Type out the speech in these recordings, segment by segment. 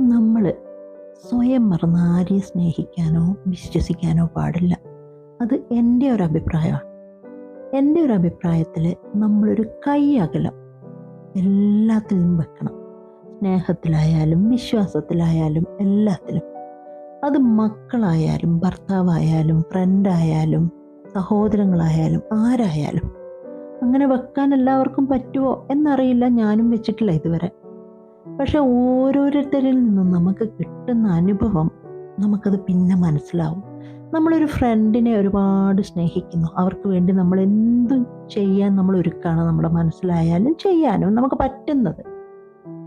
നമ്മൾ സ്വയം മറന്ന് ആരെയും സ്നേഹിക്കാനോ വിശ്വസിക്കാനോ പാടില്ല. അത് എന്റെ ഒരു അഭിപ്രായമാണ്. എന്റെ ഒരു അഭിപ്രായത്തിൽ നമ്മളൊരു കൈ അകലം എല്ലാത്തിലും വെക്കണം. സ്നേഹത്തിലായാലും വിശ്വാസത്തിലായാലും എല്ലാത്തിലും. അത് മക്കളായാലും ഭർത്താവായാലും ഫ്രണ്ടായാലും സഹോദരങ്ങളായാലും ആരായാലും. അങ്ങനെ വെക്കാൻ എല്ലാവർക്കും പറ്റുമോ എന്നറിയില്ല. ഞാനും വെച്ചിട്ടില്ല ഇതുവരെ. പക്ഷെ ഓരോരുത്തരിൽ നിന്നും നമുക്ക് കിട്ടുന്ന അനുഭവം നമുക്കത് പിന്നെ മനസ്സിലാവും. നമ്മളൊരു ഫ്രണ്ടിനെ ഒരുപാട് സ്നേഹിക്കുന്നു. അവർക്ക് വേണ്ടി നമ്മൾ എന്തും ചെയ്യാൻ നമ്മൾ ഒരുക്കാണ് നമ്മുടെ മനസ്സിലായാലും ചെയ്യാനും നമുക്ക് പറ്റുന്നത്.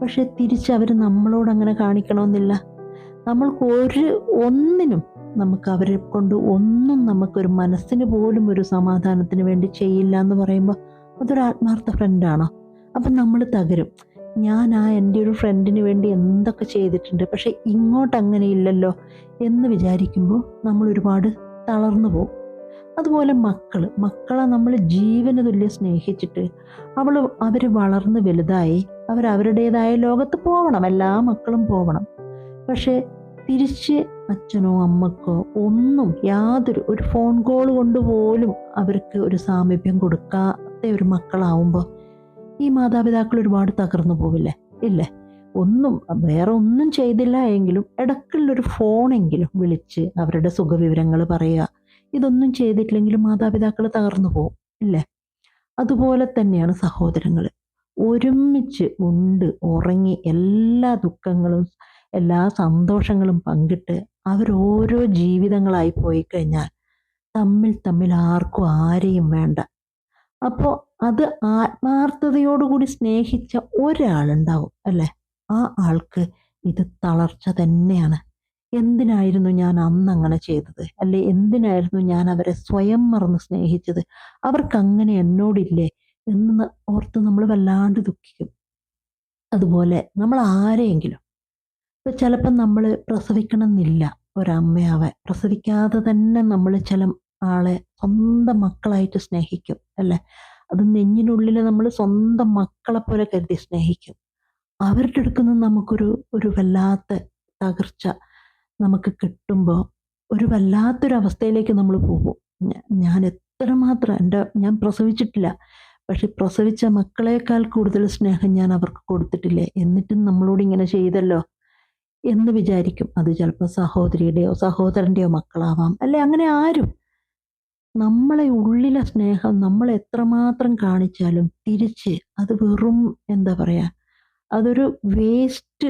പക്ഷെ തിരിച്ച് അവർ നമ്മളോട് അങ്ങനെ കാണിക്കണമെന്നില്ല. നമ്മൾക്ക് ഒരു ഒന്നിനും നമുക്ക് അവരെ കൊണ്ട് ഒന്നും നമുക്കൊരു മനസ്സിന് പോലും ഒരു സമാധാനത്തിന് വേണ്ടി ചെയ്യില്ല എന്ന് പറയുമ്പോൾ അതൊരു ആത്മാർത്ഥ ഫ്രണ്ടാണോ അപ്പം നമ്മൾ തകരും. ഞാൻ ആ എന്റെ ഒരു ഫ്രണ്ടിന് വേണ്ടി എന്തൊക്കെ ചെയ്തിട്ടുണ്ട്? പക്ഷേ ഇങ്ങോട്ട് അങ്ങനെ ഇല്ലല്ലോ എന്ന് വിചാരിക്കുമ്പോൾ നമ്മൾ ഒരുപാട് തളർന്നു പോകും അതുപോലെ മക്കൾ മക്കളെ നമ്മൾ ജീവന് തുല്യം സ്നേഹിച്ചിട്ട് അവൾ അവർ വളർന്ന് വലുതായി അവർ അവരുടേതായ ലോകത്ത് പോകണം എല്ലാ മക്കളും പോകണം പക്ഷേ തിരിച്ച് അച്ഛനോ അമ്മക്കോ ഒന്നും യാതൊരു ഒരു ഫോൺ കോൾ കൊണ്ട് പോലും അവർക്ക് ഒരു സാമീപ്യം കൊടുക്കാത്ത ഒരു മക്കളാവുമ്പോൾ ഈ മാതാപിതാക്കൾ ഒരുപാട് തകർന്നു പോവില്ലേ? ഇല്ലേ? ഒന്നും വേറെ ഒന്നും ചെയ്തില്ല എങ്കിലും ഇടയ്ക്കുള്ളൊരു ഫോണെങ്കിലും വിളിച്ച് അവരുടെ സുഖവിവരങ്ങൾ പറയുക. ഇതൊന്നും ചെയ്തിട്ടില്ലെങ്കിലും മാതാപിതാക്കൾ തകർന്നു പോകും ഇല്ലേ? അതുപോലെ തന്നെയാണ് സഹോദരങ്ങൾ ഒരുമിച്ച് ഉണ്ട് ഉറങ്ങി എല്ലാ ദുഃഖങ്ങളും എല്ലാ സന്തോഷങ്ങളും പങ്കിട്ട് അവരോരോ ജീവിതങ്ങളായി പോയി കഴിഞ്ഞാൽ തമ്മിൽ തമ്മിൽ ആർക്കും ആരെയും വേണ്ട. അപ്പോൾ അത് ആത്മാർത്ഥതയോടുകൂടി സ്നേഹിച്ച ഒരാളുണ്ടാവും അല്ലേ? ആ ആൾക്ക് ഇത് തളർച്ച തന്നെയാണ്. എന്തിനായിരുന്നു ഞാൻ അന്ന് അങ്ങനെ ചെയ്തത്? അല്ലെ എന്തിനായിരുന്നു ഞാൻ അവരെ സ്വയം മറന്ന് സ്നേഹിച്ചത്? അവർക്ക് അങ്ങനെ എന്നോടില്ലേ എന്ന് ഓർത്ത് നമ്മൾ വല്ലാണ്ട് ദുഃഖിക്കും. അതുപോലെ നമ്മൾ ആരെയെങ്കിലും ഇപ്പം ചിലപ്പം നമ്മൾ പ്രസവിക്കണമെന്നില്ല ഒരമ്മയാവാൻ. പ്രസവിക്കാതെ തന്നെ നമ്മൾ ചില ആളെ സ്വന്തം മക്കളായിട്ട് സ്നേഹിക്കും അല്ലേ? അത് നെഞ്ഞിനുള്ളിൽ നമ്മൾ സ്വന്തം മക്കളെ പോലെ കരുതി സ്നേഹിക്കും. അവരുടെ അടുക്കു നിന്ന് നമുക്കൊരു ഒരു വല്ലാത്ത തകർച്ച നമുക്ക് കിട്ടുമ്പോൾ ഒരു വല്ലാത്തൊരു അവസ്ഥയിലേക്ക് നമ്മൾ പോകും. ഞാൻ എത്രമാത്രം എന്റെ ഞാൻ പ്രസവിച്ചിട്ടില്ല. പക്ഷെ പ്രസവിച്ച മക്കളേക്കാൾ കൂടുതൽ സ്നേഹം ഞാൻ അവർക്ക് കൊടുത്തിട്ടില്ലേ? എന്നിട്ടും നമ്മളോട് ഇങ്ങനെ ചെയ്തല്ലോ എന്ന് വിചാരിക്കും. അത് ചിലപ്പോൾ സഹോദരിയുടെയോ സഹോദരന്റെയോ മക്കളാവാം. അല്ലെ? അങ്ങനെ ആരും നമ്മളെ ഉള്ളിലെ സ്നേഹം നമ്മൾ എത്രമാത്രം കാണിച്ചാലും തിരിച്ച് അത് വെറും എന്താ പറയുക അതൊരു വേസ്റ്റ്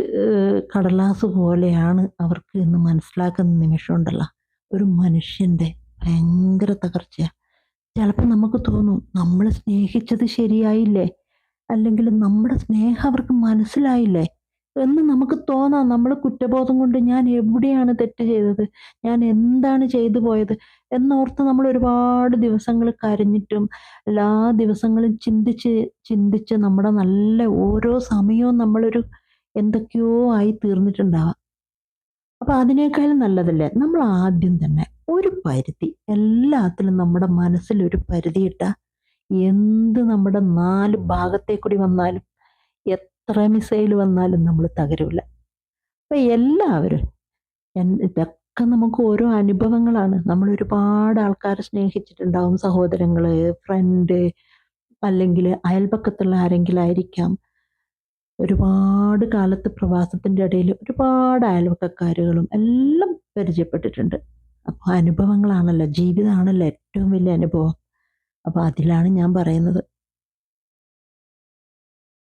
കടലാസ് പോലെയാണ് അവർക്ക് എന്ന് മനസ്സിലാക്കുന്ന നിമിഷം ഉണ്ടല്ലോ. ഒരു മനുഷ്യന്റെ ഭയങ്കര തകർച്ചയാണ് ചിലപ്പോൾ നമുക്ക് തോന്നും നമ്മൾ സ്നേഹിച്ചത് ശരിയായില്ലേ? അല്ലെങ്കിൽ നമ്മുടെ സ്നേഹം അവർക്ക് മനസ്സിലായില്ലേ? എന്ന് നമുക്ക് തോന്നാം നമ്മൾ കുറ്റബോധം കൊണ്ട് ഞാൻ എവിടെയാണ് തെറ്റ് ചെയ്തത്? ഞാൻ എന്താണ് ചെയ്തു പോയത്? എന്നോർത്ത് നമ്മൾ ഒരുപാട് ദിവസങ്ങൾ കരഞ്ഞിട്ടും എല്ലാ ദിവസങ്ങളും ചിന്തിച്ച് ചിന്തിച്ച് നമ്മുടെ നല്ല ഓരോ സമയവും നമ്മളൊരു എന്തൊക്കെയോ ആയി തീർന്നിട്ടുണ്ടാവാം. അപ്പൊ അതിനേക്കാളും നല്ലതല്ലേ? നമ്മൾ ആദ്യം തന്നെ ഒരു പരിധി എല്ലാത്തിലും നമ്മുടെ മനസ്സിൽ ഒരു പരിധി ഇട്ടാൽ എന്ത് നമ്മുടെ നാല് ഭാഗത്തെ കൂടി വന്നാലും മിസൈൽ വന്നാലും നമ്മൾ തകരില്ല അപ്പൊ എല്ലാവരും ഇതൊക്കെ നമുക്ക് ഓരോ അനുഭവങ്ങളാണ്. നമ്മൾ ഒരുപാട് ആൾക്കാരെ സ്നേഹിച്ചിട്ടുണ്ടാവും സഹോദരങ്ങൾ ഫ്രണ്ട് അല്ലെങ്കിൽ അയൽപക്കത്തുള്ള ആരെങ്കിലും ആയിരിക്കാം. ഒരുപാട് കാലത്ത് പ്രവാസത്തിന്റെ ഇടയിൽ ഒരുപാട് അയൽവക്കക്കാരുകളും എല്ലാം പരിചയപ്പെട്ടിട്ടുണ്ട്. അപ്പോൾ അനുഭവങ്ങളാണല്ലോ ജീവിതമാണല്ലോ ഏറ്റവും വലിയ അനുഭവം. അപ്പോൾ അതിലാണ് ഞാൻ പറയുന്നത്.